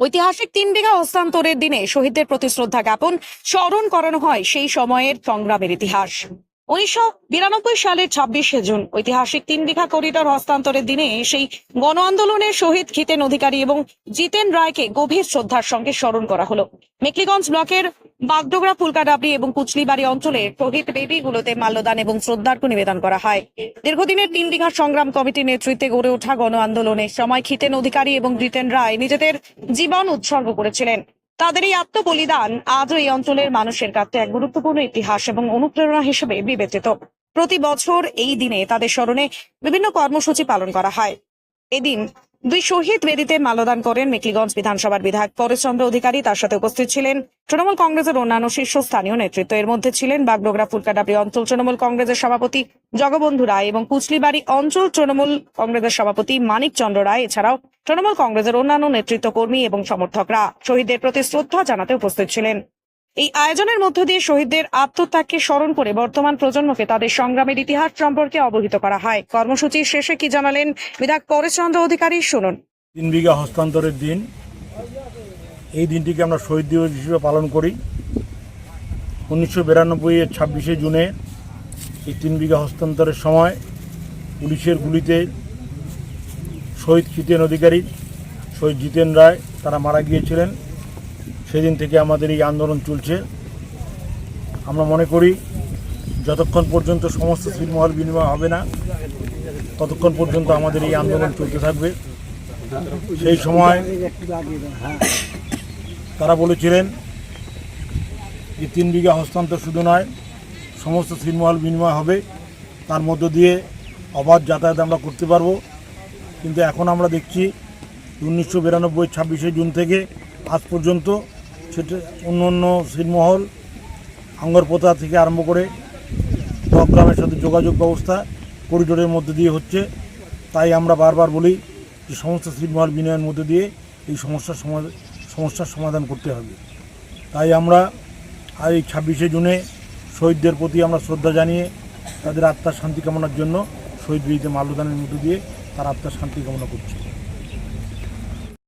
ঐতিহাসিক তিন বিঘা হস্তান্তরের দিনে শহীদদের প্রতি শ্রদ্ধা জ্ঞাপন, স্মরণ করানো হয় সেই সময়ের সংগ্রামের ইতিহাস। উনিশশো বিরানব্বই সালের ছাব্বিশে জুন ঐতিহাসিক তিন বিঘা করিডর হস্তান্তরের দিনে সেই গণ আন্দোলনের শহীদ খিতেন অধিকারী এবং জিতেন রায়কে গভীর শ্রদ্ধার সঙ্গে স্মরণ করা হলো। মেকলিগঞ্জ ব্লকের বাগডোগরা ফুলকাডাবড়ি এবং কুচলিবাড়ি অঞ্চলে শহীদ বেদিগুলোতে মাল্যদান এবং শ্রদ্ধার্ঘ নিবেদন করা হয়। দীর্ঘদিনের তিন বিঘা সংগ্রাম কমিটির নেতৃত্বে গড়ে ওঠা গণ আন্দোলনের সময় খিতেন অধিকারী এবং জিতেন রায় নিজেদের জীবন উৎসর্গ করেছিলেন। তাদের এই আত্মবলিদান আজও এই অঞ্চলের মানুষের কাছে এক গুরুত্বপূর্ণ ইতিহাস এবং অনুপ্রেরণা হিসেবে বিবেচিত। প্রতি বছর এই দিনে তাদের স্মরণে বিভিন্ন কর্মসূচি পালন করা হয়। এদিন দুই শহীদ বেদিতে মাল্যদান করেন মেকলিগঞ্জ বিধানসভার বিধায়ক পরেশচন্দ্র অধিকারী। তার সাথে উপস্থিত ছিলেন তৃণমূল কংগ্রেসের অন্যান্য শীর্ষস্থানীয় নেতৃত্ব। এর মধ্যে ছিলেন বাগডোগরা, ফুলকাডাবড়ি অঞ্চল তৃণমূল কংগ্রেসের সভাপতি জগবন্ধু রায় এবং কুচলিবাড়ি অঞ্চল তৃণমূল কংগ্রেসের সভাপতি মানিক চন্দ্র রায়। এছাড়াও তৃণমূল কংগ্রেসের অন্যান্য নেতৃত্ব কর্মী এবং সমর্থকরা। শহীদদের প্রতি শ্রদ্ধা জানাতে উপস্থিত ছিলেন। এই আয়োজনের মধ্য দিয়ে শহীদদের আত্মত্যাগকে স্মরণ করে বর্তমান প্রজন্মকে তাদের সংগ্রামের ইতিহাস সম্পর্কে অবহিত করা হয়। কর্মসূচির শেষে কি জানালেন বিধায়ক পরেশচন্দ্র অধিকারী, শুনুন। তিন বিঘা হস্তান্তরের দিন। এই দিনটিকে আমরা শহীদ দিবস হিসেবে পালন করি। উনিশশো বিরানব্বই এর ছাব্বিশে জুনে এই তিন বিঘা হস্তান্তরের সময় পুলিশের গুলিতে শহীদ জিতেন অধিকারী, শহীদ জিতেন রায়, তারা মারা গিয়েছিলেন। সেদিন থেকে আমাদের এই আন্দোলন চলছে। আমরা মনে করি, যতক্ষণ পর্যন্ত সমস্ত সিলমহল বিনিময় হবে না, ততক্ষণ পর্যন্ত আমাদের এই আন্দোলন চলতে থাকবে। সেই সময় তারা বলেছিলেন যে, তিন বিঘা হস্তান্তর শুধু নয়, সমস্ত ছিনমহল বিনিময় হবে। তার মধ্য দিয়ে অবাধ যাতায়াত আমরা করতে পারব। কিন্তু এখন আমরা দেখছি, উনিশশো বিরানব্বই ছাব্বিশে জুন থেকে আজ পর্যন্ত সেটা অন্য অন্য ছিনমহল আঙ্গরপোতা থেকে আরম্ভ করে গ্রামের সাথে যোগাযোগ ব্যবস্থা করিডোরের মধ্যে দিয়ে হচ্ছে। তাই আমরা বারবার বলি যে সমস্ত ছিটমহল বিনয়ের মধ্যে দিয়ে এই সমস্যার সমস্যার সমাধান করতে হবে। তাই আমরা এই ছাব্বিশে জুনে শহীদদের প্রতি আমরা শ্রদ্ধা জানিয়ে তাদের আত্মার শান্তি কামনার জন্য শহীদ বিহিতে মাল্যদানের মধ্যে দিয়ে তার আত্মার শান্তি কামনা করছি।